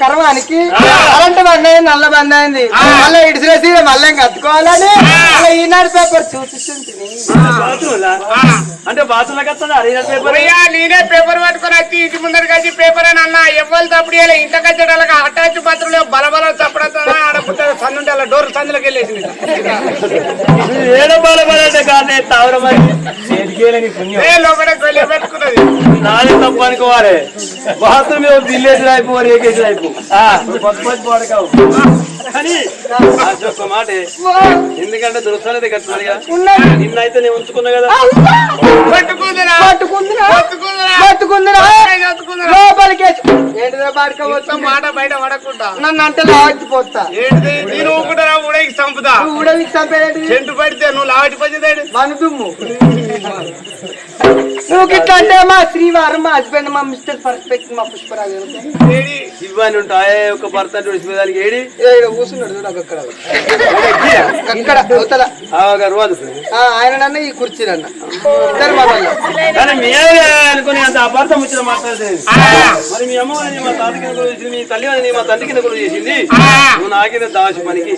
కర్మానికి బంద్ అయింది నల్ల బంద్ అయింది. మళ్ళీ ఇడిసిరేసి మళ్ళీ కత్తుకోవాలని మళ్ళీ ఈనాడు పేపర్ చూపిస్తుంది? అంటే పేపర్? అయ్యా నేనే పేపర్ పట్టుకొని వచ్చి ఇంటి ముందర కలిసి పేపర్ అని అన్న ఎవ్వరు తప్పుడు ఇంట కచ్చడాలకు అటాచ్ పాత్రలు బలబల చప్పడతా ఆడపుట్ట సందుంటే అలా డోర్ సందులోకి వెళ్ళేసింది. ఏడో బాల బాలంటే కాదు తావర మరి? చేతికేలని పుణ్యం. ఏ లోపల వెళ్ళి పెట్టుకున్నది? నాదే తప్పు అనుకోవాలి. బాత్రూమ్ బిల్లేసి మాట ఎందుకంటే దొరుకుతానే కట్టున్నాడు కదా నిన్నైతే నేను ఉంచుకున్నా కదా నన్ను అంటే లావచ్చిపోతా ఏంటి నేను ఊకుంటారా ఊడకి చంపుతా మీకు చంపేది చెంటు పడితే నువ్వు లావటి పచ్చేదాడు మన దుమ్ము నువ్వు గిట్ల అంటే మా శ్రీవారు మా హస్బెండ్ మా మిస్టర్ పర్ఫెక్ట్ మా పుష్పరాజు ఇవన్నీ ఉంటాయి ఒక భర్త విడిచిపోయేదానికి ఏడి? కూర్చున్నాడు నాకు అక్కడ. అక్కడ అవతల. ఆయన నన్న ఈ ఇద్దరు వాళ్ళు. కానీ మీరే అనుకుని అంత అపార్థం వచ్చిన మాట్లాడలేదు మరి మీ అమ్మ మా తాత కింద కొలువు చేసింది మీ తల్లి వాళ్ళని మా తండ్రి కింద కొలువు చేసింది? నువ్వు నాకింద దాచి పనికి.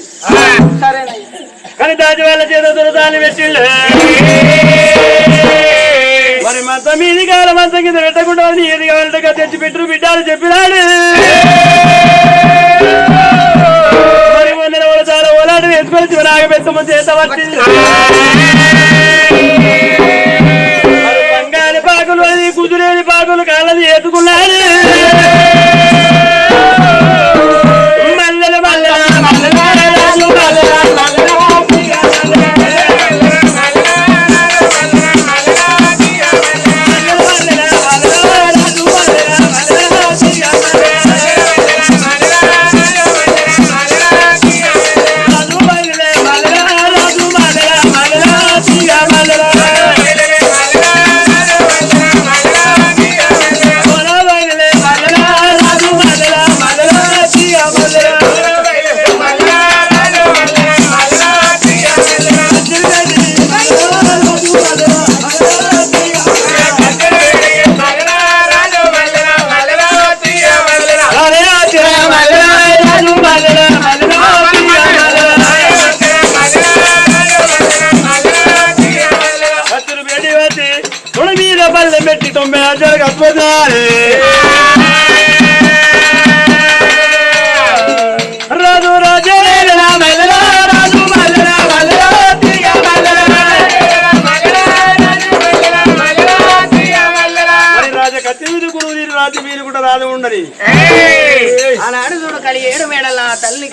సరేనయ్య. కానీ దాచి వాళ్ళ చేత దొరదాన్ని పెట్టిండు మరి మంత మీది కాల మంత కింద పెట్టకుండా ఏది కావాలంటే తెచ్చి పెట్టు బిడ్డాలు చెప్పినాడు. మరి మొన్న వాళ్ళు చాలా ఓలాడు వేసుకొని చివరాగ పెట్టమని చేత పట్టింది. మరి బంగారు పాకులు అది కుదురేని పాకులు కాళ్ళది ఎత్తుకున్నాడు அற்புதாலே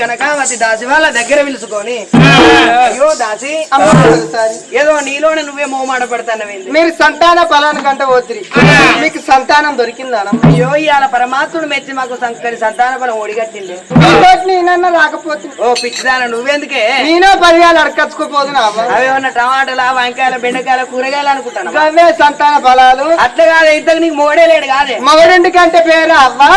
కనకావతి దాసి వాళ్ళ దగ్గర పిలుచుకొని అయ్యో దాసి ఏదో నీలోనే నువ్వే మోమాట పడతానవేంది మీరు సంతాన ఫలాన్ని కంటే పోతురి. మీకు సంతానం దొరికిందానా అయ్యో ఇవాళ పరమాత్ముడు మెచ్చి మాకు సంకరి సంతాన బలం ఓడిగట్టింది నేనన్నా రాకపోతే. ఓ పిచ్చిదాన నువ్వెందుకే? నేనే పదివేలు అడకచ్చుకోపోదునా? అవేమన్నా టమాటాల వంకాయల బెండకాయల కూరగాయలు అనుకుంటాను అవే సంతాన ఫలాలు. అట్లా కాదే ఇంతకు నీకు మోడే లేడు కాదే. మగడింటి కంటే పేరు? అవ్వా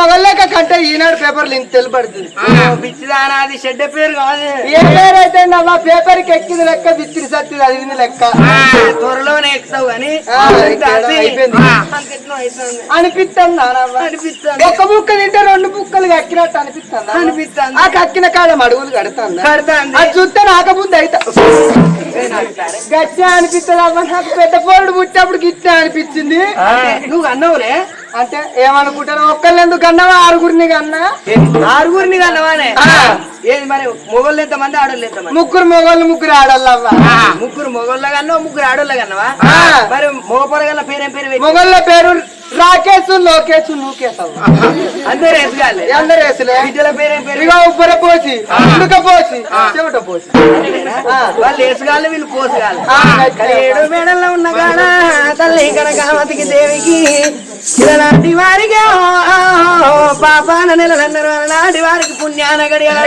మొగలేక కంటే ఈనాడు పేపర్లు ఇంత తెలుపడుతుంది. ఓ పిచ్చిదాన అది చెడ్డ పేరు కాదు. ఏ పేరైతే అవ్వ పేపర్కి ఎక్కింది లెక్క విత్తిరి సత్తి చదివింది లెక్క. త్వరలోనే ఎక్కుతావు అవుతుంది. అనిపిస్తుందా అనిపిస్తుంది ఒక బుక్క తింటే రెండు బుక్కలు ఎక్కినట్టు అనిపిస్తుందా అనిపిస్తుంది ఆ కక్కిన కాడ అడుగులు కడుతుందా? కడతాంది. అది చూస్తే నాకబుద్ధి అయితే. గచ్చా అనిపిస్తుంది అవ్వ నాకు పెద్ద పోరుడు పుట్టినప్పుడు గిట్ట అనిపించింది. నువ్వు అన్నవులే? అంటే ఏమనుకుంటారు? ఒక్కళ్ళు ఎందుకు అన్నావా? ఆరుగురిని కన్నా? ఆరుగురిని కన్నవానే. ఏది మరి మొగోళ్ళు ఎంత మంది ఆడోళ్ళు ఎంత మంది ముగ్గురు మొగోళ్ళు ముగ్గురు ఆడల్లవ్వ ముగ్గురు మొగోళ్ళ కన్నావు ముగ్గురు ఆడోళ్ళ కన్నవా. మరి మగ పొరగల పేరేం పేరు? మొగోళ్ళ పేరు రాకేష్ లోకేష్ నూకేశ్ అవ్వ అందరూ ఎదగాలి అందరు వేసులే. బిడ్డల పేరేం పేరు? ఇక ఉబ్బర పోసి ఉడక పోసి చెమట పోసి. వాళ్ళు వేసుగాలి వీళ్ళు పోసుగాలి ఆ, ఏడు మేడల్లో ఉన్న కాడ తల్లి కనకావతికి దేవికి ఇలాంటి వారికి పాపాన నెలలన్నారు అలాంటి వారికి పుణ్యాన గడియల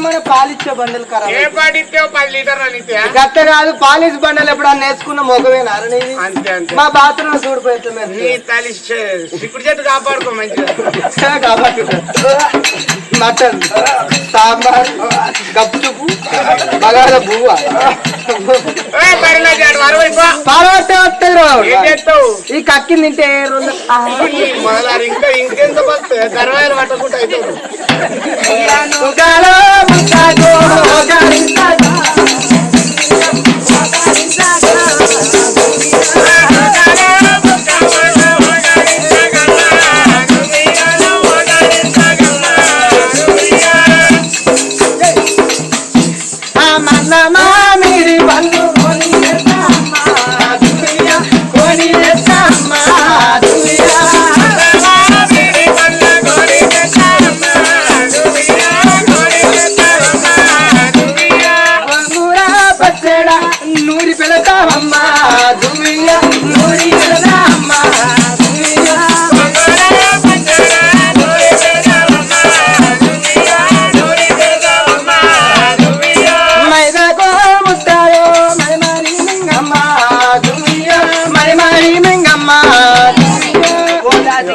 బండలు ఖరాబ్ ఏ పాటి పది? గట్ట కాదు పాలిష్ బండలు ఎప్పుడన్నా నేర్చుకున్న మొగవేనా అంతే అంతే. మా బాత్రూమ్ చూడిపోతుంది నీ తల్లి చిక్కుడు చెట్టు కాపాడుకో మంచిగా. కాబట్టి మటన్ సాంబార్ గప్చుపు బువ్వ. ఈ కక్కింది తింటే రెండు ఇంకా ఇంకెంత వస్తాయి దర్వాజలు పట్టకుండా গাড়ি সাজা গাড়ি সাজা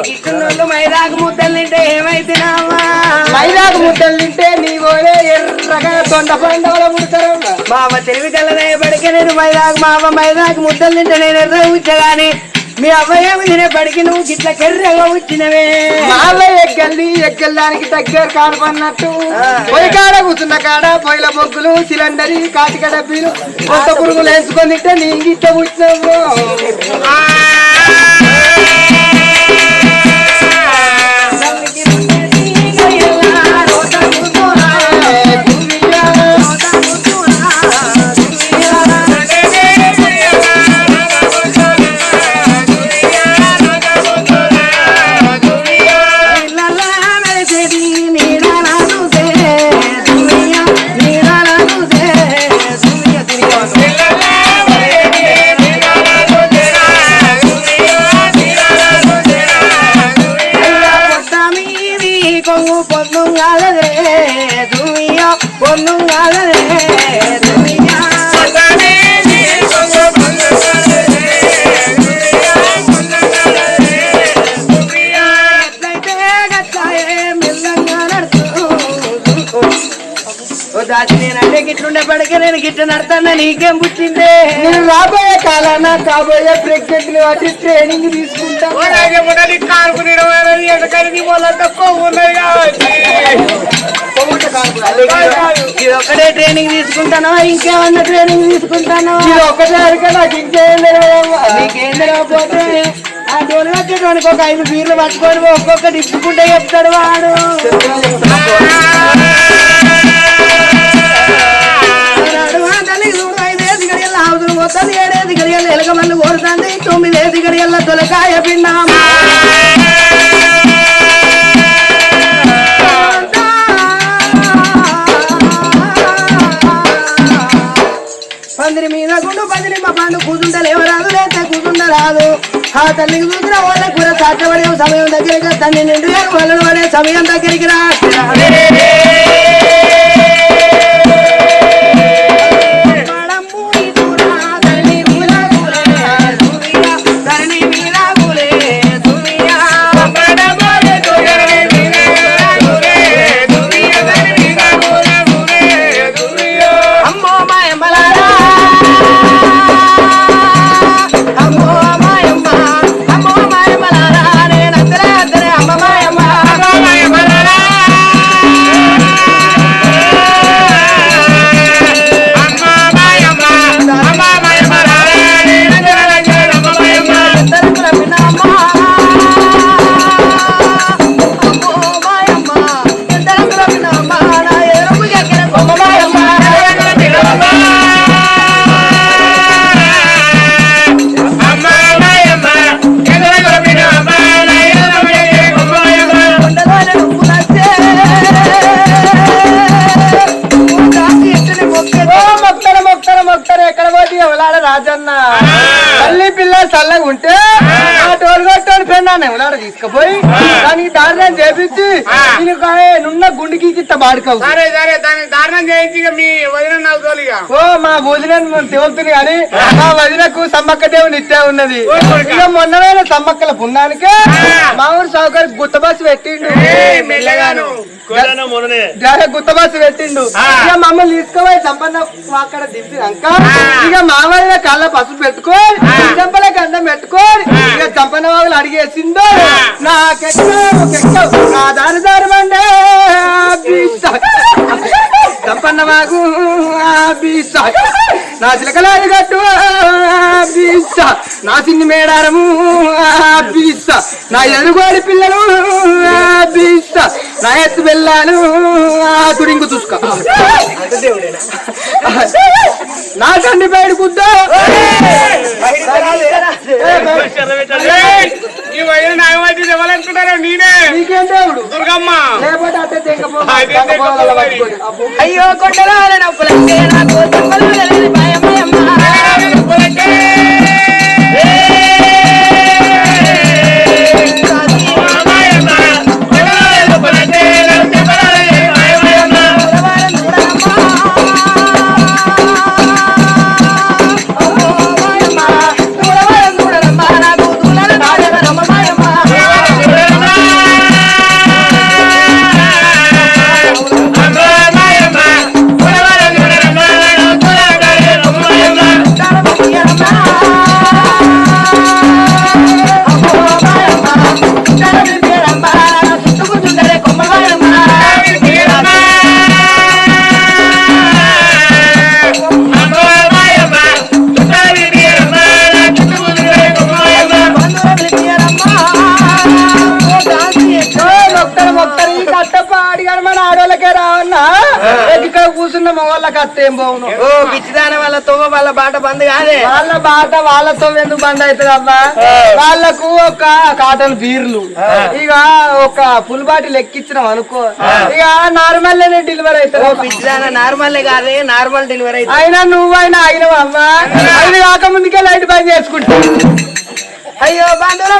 మైదాకు ముద్దలు తింటే ఏమైతేనావా మైదాకు ముద్దలు తింటే నీ పోలే ఎర్రగా దొండ పండుగ పుడతారు మామ తెలివి కలనే పడికే నేను మైదాకు మామ మైదాకు ముద్దలు తింటే నేను ఎర్ర ఉచ్చగాని మీ అవ్వయేమి తినే పడికి నువ్వు గిట్ల కెర్రగా వచ్చినవే మాల ఎగ్గల్లి ఎగ్గల్లానికి దగ్గర కానపన్నట్టు పొయ్యి కాడ కూర్చున్న కాడ పొయ్యిల బొగ్గులు సిలిండర్ కాటిక డబ్బీలు కొత్త పురుగులు వేసుకొని తింటే నీ ఇంగిట్ట కూర్చున్నావు నేనంటే గిట్లుండే పడికే నేను గిట్ల నడతానా? నీకేం పుట్టిందే? నేను రాబోయే కాలాన కాబోయే ప్రెగ్నెంట్ వచ్చి ట్రైనింగ్ తీసుకుంటా. ఇది ఒకటే ట్రైనింగ్ తీసుకుంటానో? ఇంకేమన్నా ట్రైనింగ్ తీసుకుంటానో? ఇది ఒకటే అడిగా నాకు ఇంకేం తెలియదమ్మా. నీకేం తెలియకపోతే ఆ డోలు వచ్చేటోనికి ఒక ఐదు బీర్లు పట్టుకొని ఒక్కొక్కటి ఇప్పుకుంటే చెప్తాడు వాడు. తొలకాయ పందిరి మీద గుండు పందిరి మా పండు కూతుంటలు ఎవరాదు లేతే కూతుండరాదు. ఆ తల్లికి చూసిన వాళ్ళ కూర సాధ్యపడే సమయం దగ్గరికి తండ్రి నిండు వాళ్ళని పడే సమయం దగ్గరికి రా తీసుకుపోయి దానికి దారుణం చేపించి. దీనికి నున్న గుండెకి గిట్ట బాడుకోవు సరే సరే దానికి దారుణం చేయించి ఇక మీ వదిన నాకు తోలిగా ఓ మా భోజనం తేలుతుంది కానీ మా వదినకు సమ్మక్క దేవుని ఇట్టే ఉన్నది. ఇక మొన్నమైన సమ్మక్కల పున్నానికే. మా ఊరు సౌకర్యం గుత్త బస్సు పెట్టిండు గుత్త బస్సు పెట్టిండు. ఇక మమ్మల్ని తీసుకుపోయి సంపన్న అక్కడ దింపినాక. ఇక మా వదిన కళ్ళ పసుపు పెట్టుకొని చెంపల గంధం పెట్టుకొని ఇక చంపన్న వాగులు అడిగేసిందో నాకెక్కవు కెక్కవు నా దారి దారి మండే చంపన్న వాగు బీస. నా చిలకలాది గట్టు. బీస. నా చిన్ని మేడారము. బీస. నా ఎదుగుడి పిల్లలు. బీస. నా ఎత్తు వెళ్ళాను తుడింగు చూసుకో. నా తండ్రి బయట గుద్ద లేకపోతే అట్టే. అయ్యో కొండలాల నొప్పులంటే నాకు అత్తేం బాగును ఓ పిచ్చిదాన వాళ్ళ తొవ్వ వాళ్ళ బాట బంద్ కాదే? వాళ్ళ బాట వాళ్ళతో ఎందుకు బంద్ అవుతుంది అమ్మా వాళ్ళకు ఒక కాటన్ బీర్లు. ఇక ఒక ఫుల్ బాటిల్ ఎక్కించినాం అనుకో. ఇక నార్మల్ డెలివరీ ఓ అవుతుంది పిచ్చిదాన నార్మల్ కాదే నార్మల్ డెలివరీ అయితే అయినా నువ్వైనా అయినవా అమ్మా అది కాకముందుకే లైట్ బంద్ చేసుకుంటా. అయ్యో బంధువుల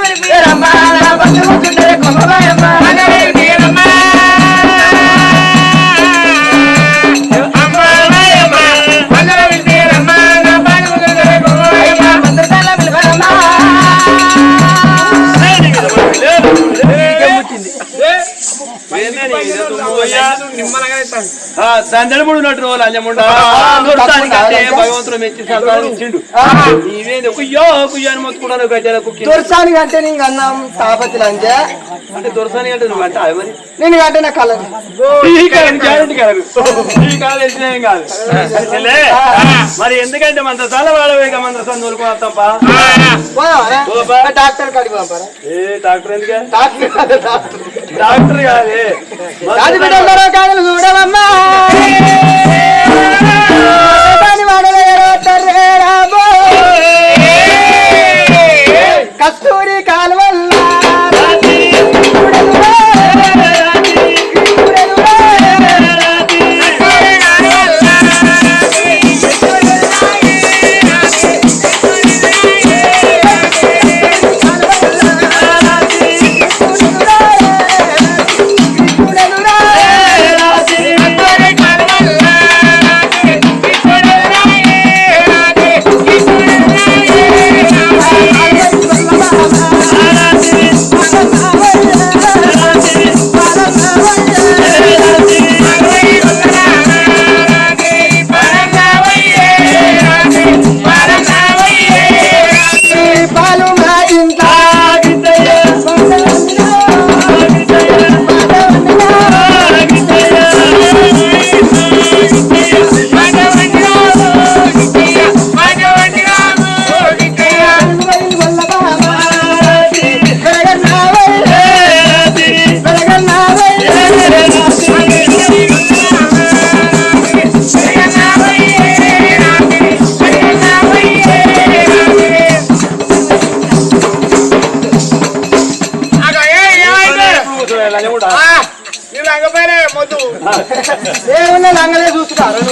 కొమ్మబాయమ్మ దండముడు ఉన్నట్టు రోజు అంజముండ దొరసానికంటే భగవంతుడు మెచ్చి సంతానం ఇచ్చిండు నీవేంది కుయ్యో కుయ్యో అని కుక్కి. అంటే నీకు అన్నం అంటే? అంటే దొరసాని అంటే నువ్వు అంటే అవి నేను అంటే నా కలర్ ఈ కాలం గ్యారెంటీ కాదు ఈ కాలం తెలిసిన ఏం కాదు. చెల్లె, మరి ఎందుకంటే మన చాలా వాడవేగ మన సందులుకుని తప్ప డాక్టర్ కాడికి పంపారా ఏ డాక్టర్ ఎందుకే? డాక్టర్ కాదు, డాక్టర్. డాక్టర్ కాదే. బిడ్డలు కాగలు చూడవమ్మా. కస్తూరి ఏమున్నా లంగలే చూస్తున్నారు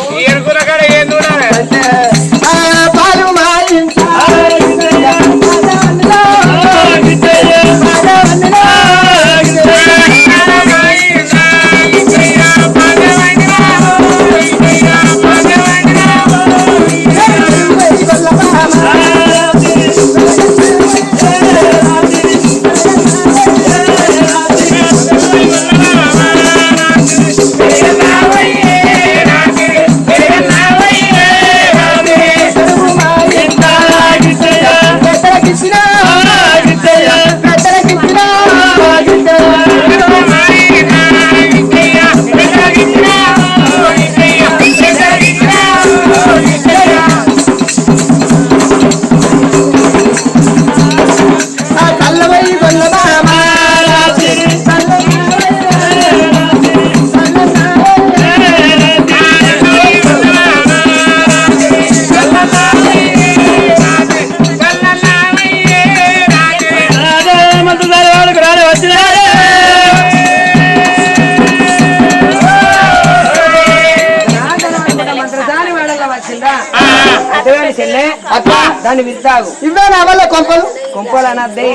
అట్లా దాన్ని విత్తాగు. ఇవే నా వల్ల కొంపలు? కొంపలు అనద్దే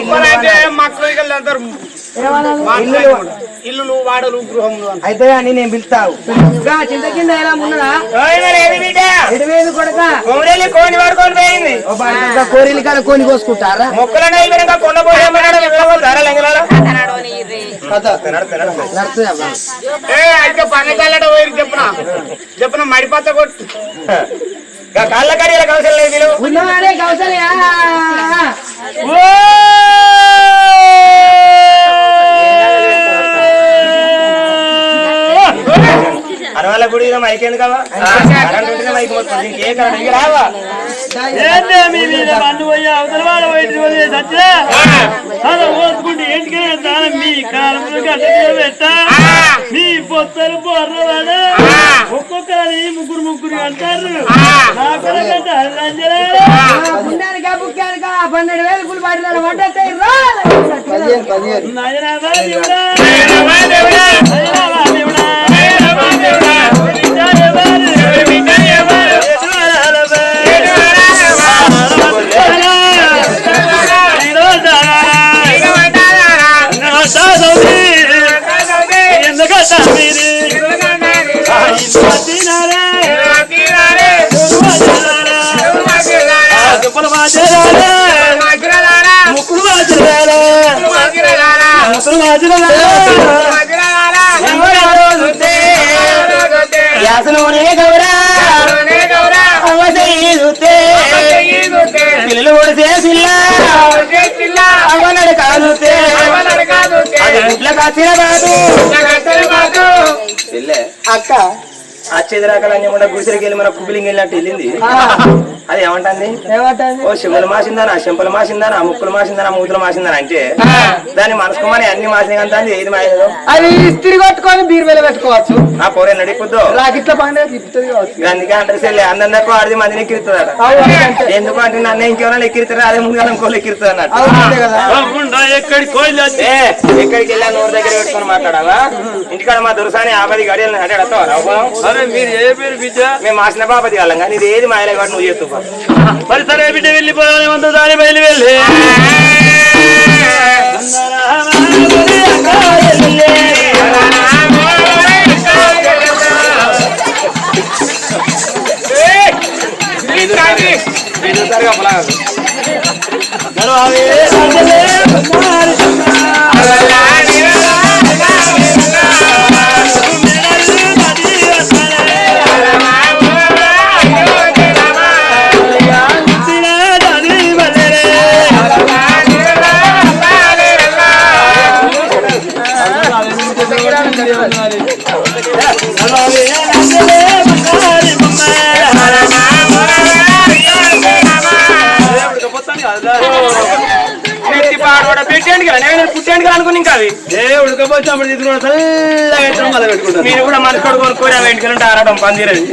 ఇల్లు ఇల్లు వాడలు గృహములు. అయితే అని నేను పిలుస్తావు. ఇంకా చింత కింద ఎలా ఉన్నదా? ఎటు వేది కొడక. కొమరేలి కోని వాడుకొని పోయింది. కోరిలు కాడ కోని కోసుకుంటారా? పోయి చెప్పున? చెప్పున మడిపత్త కొట్టు. కాళ్ళ కడియాల కవసరం లేదు వీళ్ళు. ఉన్నవాడే కౌసల్యా అరవాళ్ళ గుడి మైక్ ఎందుకు మైక్ మొత్తం. ఇంకే కరెంట్? ఇంక రావా? మీ మీద మన్ను పోయి అవతల వాళ్ళ వైపు పోయి సత్య అలా ఓసుకుంటే ఏంటికే దానం మీ కాలంలో గడ్డ పెట్ట మీ పొత్తలు బొర్రవాడ ఒక్కొక్కరి ముగ్గురు ముగ్గురు అంటారు నా కొరకంటే లంజరా పుణ్యానికా బుక్కానికా పన్నెండు వేలు కూలి పాటలు పడ్డట్టే పదిహేను పదిహేను నాయనా దేవుడా నాయనా దేవుడా గౌరా. పిల్లలు కొడితే పిల్ల అవనడు అక్క. వచ్చేది రకాలని కూడా గుడిసెలకి వెళ్ళి మన కుబిలింగ్ వెళ్ళినట్టు వెళ్ళింది? అది ఏమంటుంది? ఓ శివులు మాసిందానా శంపలు మాసిందానా ముక్కులు మాసిందానా మూతులు మాసిందానా అంటే దాని మనసుకు మన అన్ని మాసిన అంతా ఏది మాయదో అది ఇస్త్రీ కొట్టుకొని బీరు వేల పెట్టుకోవచ్చు. ఆ పోరే నడిపోద్దు. రాకిట్ల అందుకే అంటారు సెల్లే అందరికీ ఆడిది మందిని ఎక్కిరుతుందట. ఎందుకు అంటే నన్ను ఇంకెవరైనా ఎక్కిరితారు? అదే ముందుగా ఇంకోళ్ళు ఎక్కిరుతుంది అన్నట్టు కదా. ఎక్కడికి కోయిలు ఏ, ఎక్కడికి వెళ్ళా నోరు దగ్గర పెట్టుకొని మాట్లాడావా ఇంటికాడ మా దురసాని ఆపది గడియలు బిడ్డ మేము మాసిన బాపతి వాళ్ళం కానీ ఇది ఏది మాయలే కాబట్టి నువ్వు చేస్తూ మరి సరే బిడ్డ వెళ్ళిపోయామంత దాని బయలు వెళ్ళి పెట్టండి కదా అనుకుని ఇంకా అవి. ఏ ఉడకపోతే తీసుకున్నాడు చల్లగా మొదలు పెట్టుకుంటారు. మీరు కూడా మనసు కొడుకు కొనుక్కొని ఆ వెంటనే ఆడటం పందిరది